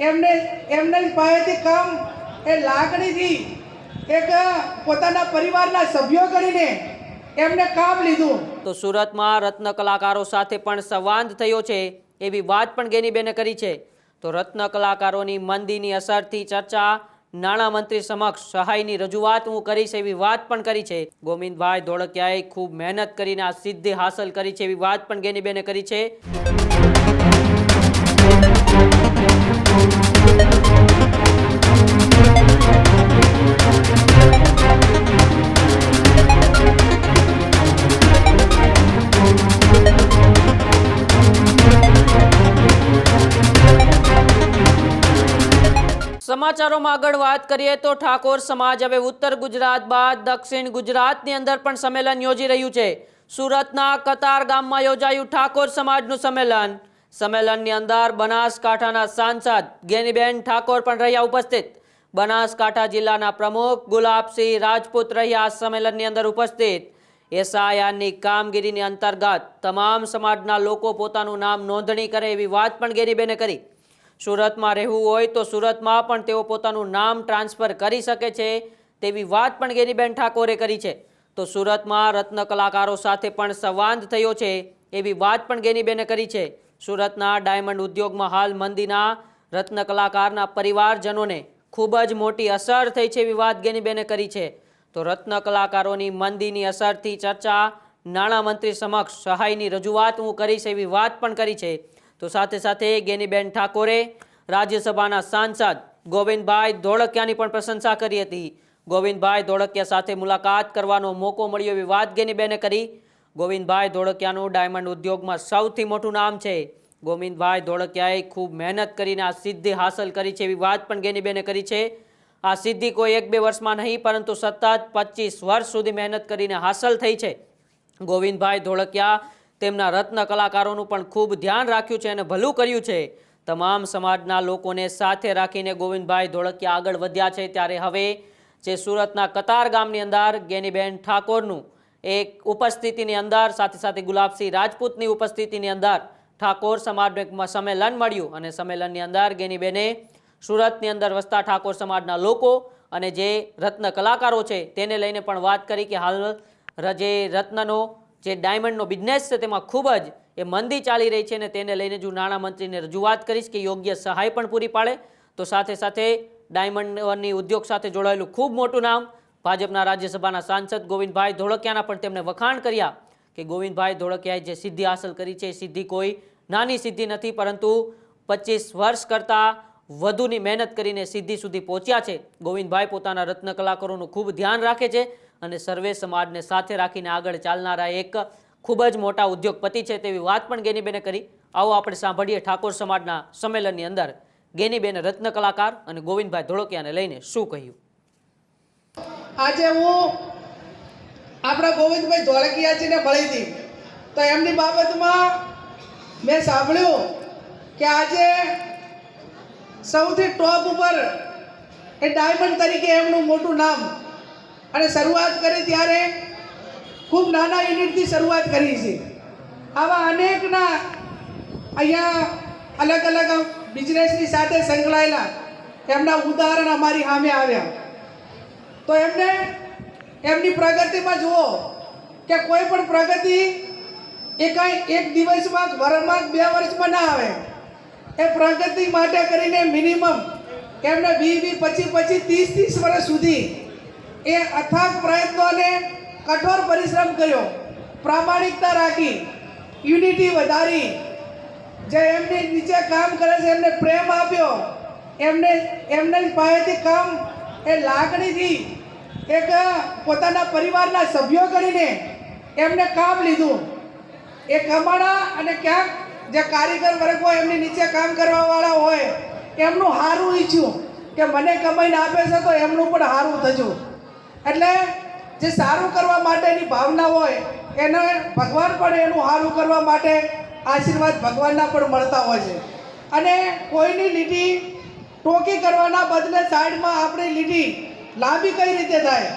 એમને એમને પાસેથી કામ એ લાગણીથી એક પોતાના પરિવારના સભ્યો કરીને એમને કામ લીધું. તો સુરતમાં રત્ન કલાકારો સાથે પણ સંવાદ થયો છે એવી વાત પણ ગેનીબેને કરી છે. તો રત્ન કલાકારોની મંદીની અસરથી ચર્ચા નાણામંત્રી સમક્ષ સહાયની રજૂઆત હું કરીશ એવી વાત પણ કરી છે. ગોવિંદભાઈ ધોળકિયાએ ખૂબ મહેનત કરીને આ સિદ્ધિ હાંસલ કરી છે એવી વાત પણ ગેનીબેને કરી છે. સમાચારોમાં આગળ વાત કરીએ તો ઠાકોર સમાજ હવે ઉત્તર ગુજરાત બાદ દક્ષિણ ગુજરાતની અંદર પણ સંમેલન યોજી રહ્યું છે. સુરતના કતાર ગામમાં યોજાયું ઠાકોર સમાજનું સંમેલન. સંમેલનની અંદર બનાસકાંઠાના સાંસદ ગેનીબેન ઠાકોર પણ રહ્યા ઉપસ્થિત. બનાસકાંઠા જિલ્લાના પ્રમુખ ગુલાબસિંહ રાજપૂત રહ્યા સંમેલનની અંદર ઉપસ્થિત. એસઆઈઆરની કામગીરીની અંતર્ગત તમામ સમાજના લોકો પોતાનું નામ નોંધણી કરે એવી વાત પણ ગેનીબેને કરી. સુરતમાં રહેવું હોય તો સુરતમાં પણ તેઓ પોતાનું નામ ટ્રાન્સફર કરી શકે છે, તેવી વાત પણ ગેનીબેન ઠાકોરે કરી છે. તો સુરતમાં રત્ન કલાકારો સાથે પણ સંવાદ થયો છે, એવી વાત પણ ગેનીબેને કરી છે. સુરતના ડાયમંડ ઉદ્યોગમાં હાલ મંદીના રત્ન કલાકારના પરિવારજનોને ખૂબ જ મોટી અસર થઈ છે એવી વાત ગેનીબેને કરી છે. તો રત્ન કલાકારોની મંદીની અસરથી ચર્ચા નાણામંત્રી સમક્ષ સહાયની રજૂઆત હું કરીશ એવી વાત પણ કરી છે. તો સાથે સાથે ગેનીબેન ઠાકોરે રાજ્યસભાના સાંસદ ગોવિંદભાઈ ધોળકિયાની પણ પ્રશંસા કરી હતી. ગોવિંદભાઈ ધોળકિયા સાથે મુલાકાત કરવાનો મોકો મળ્યો એવી વાત ગેનીબેને કરી. ગોવિંદભાઈ ધોળકિયાનું ડાયમંડ ઉદ્યોગમાં સૌથી મોટું નામ છે. ગોવિંદભાઈ ધોળકિયાએ ખૂબ મહેનત કરીને આ સિદ્ધિ હાંસલ કરી છે એવી વાત પણ ગેનીબેને કરી છે. આ સિદ્ધિ કોઈ એક બે વર્ષમાં નહીં, પરંતુ સતત પચીસ વર્ષ સુધી મહેનત કરીને હાંસલ થઈ છે. ગોવિંદભાઈ ધોળકિયા તેમના રત્ન કલાકારોનું પણ ખૂબ ધ્યાન રાખ્યું છે અને ભલું કર્યું છે. તમામ સમાજના લોકોને સાથે રાખીને ગોવિંદભાઈ ધોળકિયા આગળ વધ્યા છે. ત્યારે હવે જે સુરતના કતાર ગામની અંદર ગેનીબેન ઠાકોરનું એક ઉપસ્થિતિની અંદર, સાથે સાથે ગુલાબસિંહ રાજપૂતની ઉપસ્થિતિની અંદર ઠાકોર સમાજનું સંમેલન મળ્યું. અને સંમેલનની અંદર ગેનીબેને સુરતની અંદર વસતા ઠાકોર સમાજના લોકો અને જે રત્ન કલાકારો છે, તેને લઈને પણ વાત કરી કે હાલ રજે રત્નનો જે ડાયમંડનો બિઝનેસ છે તેમાં ખૂબ જ એ મંદી ચાલી રહી છે અને તેને લઈને જો નાણામંત્રીને રજૂઆત કરીશ કે યોગ્ય સહાય પણ પૂરી પાડે, તો સાથે સાથે ડાયમંડની ઉદ્યોગ સાથે જોડાયેલું ખૂબ મોટું નામ ભાજપના રાજ્યસભાના સાંસદ ગોવિંદભાઈ ધોળકિયાના પણ તેમણે વખાણ કર્યા કે ગોવિંદભાઈ ધોળકિયાએ જે સિદ્ધિ હાંસલ કરી છે એ સિદ્ધિ કોઈ નાની સિદ્ધિ નથી, પરંતુ પચીસ વર્ષ કરતાં વધુની મહેનત કરીને સિદ્ધિ સુધી પહોંચ્યા છે. ગોવિંદભાઈ પોતાના રત્ન કલાકારોનું ખૂબ ધ્યાન રાખે છે. અને સર્વે સમાજને સાથે રાખીને આગળ ચાલનારા એક ખૂબ જ મોટા ઉદ્યોગપતિ છે તેવી વાત પણ ગેનીબેને કરી. આવો આપણે સાંભળીએ ઠાકોર સમાજના સંમેલનની અંદર ગેનીબેને રત્ન કલાકાર અને ગોવિંદભાઈ ધોળકિયાને લઈને શું કહ્યું? આજે હું આપણા ગોવિંદભાઈ ધોળકિયાજીને મળી હતી. તો એમની બાબતમાં મેં સાંભળ્યું કે આજે સૌથી ટોપ ઉપર એ ડાયમંડ તરીકે એમનું મોટું નામ અને શરૂઆત કરી ત્યારે ખૂબ નાના યુનિટથી શરૂઆત કરી છે. આવા અનેકના અહીંયા અલગ અલગ બિઝનેસની સાથે સંકળાયેલા એમના ઉદાહરણ અમારી સામે આવ્યા. તો એમને એમની પ્રગતિમાં જુઓ કે કોઈ પણ પ્રગતિ એ કાંઈ એક દિવસમાં વર્ષમાં બે વર્ષમાં ના આવે. એ પ્રગતિ માટે કરીને મિનિમમ એમને વીસ વીસ, પચીસ પચીસ, ત્રીસ ત્રીસ વર્ષ સુધી એ અથાગ પ્રયત્નો અને કઠોર પરિશ્રમ કર્યો. પ્રામાણિકતા રાખી, યુનિટી વધારી. જે એમની નીચે કામ કરે છે, એમને પ્રેમ આપ્યો. એમને એમને પાસેથી કામ એ લાગણીથી એક પોતાના પરિવારના સભ્યો કરીને એમને કામ લીધું. એ કમાણા અને ક્યાંક જે કારીગર વર્ગ હોય, એમની નીચે કામ કરવાવાળા હોય, એમનું સારું ઈચ્છ્યું કે મને કમાઈને આપે છે, તો એમનું પણ સારું થજો એટલે જે સારું કરવા માટેની ભાવના હોય, એને ભગવાન પણ એનું સારું કરવા માટે આશીર્વાદ ભગવાનના પણ મળતા હોય છે. અને કોઈની લીટી ટોકી કરવાના બદલે સાઈડમાં આપણી લીટી લાંબી કઈ રીતે થાય?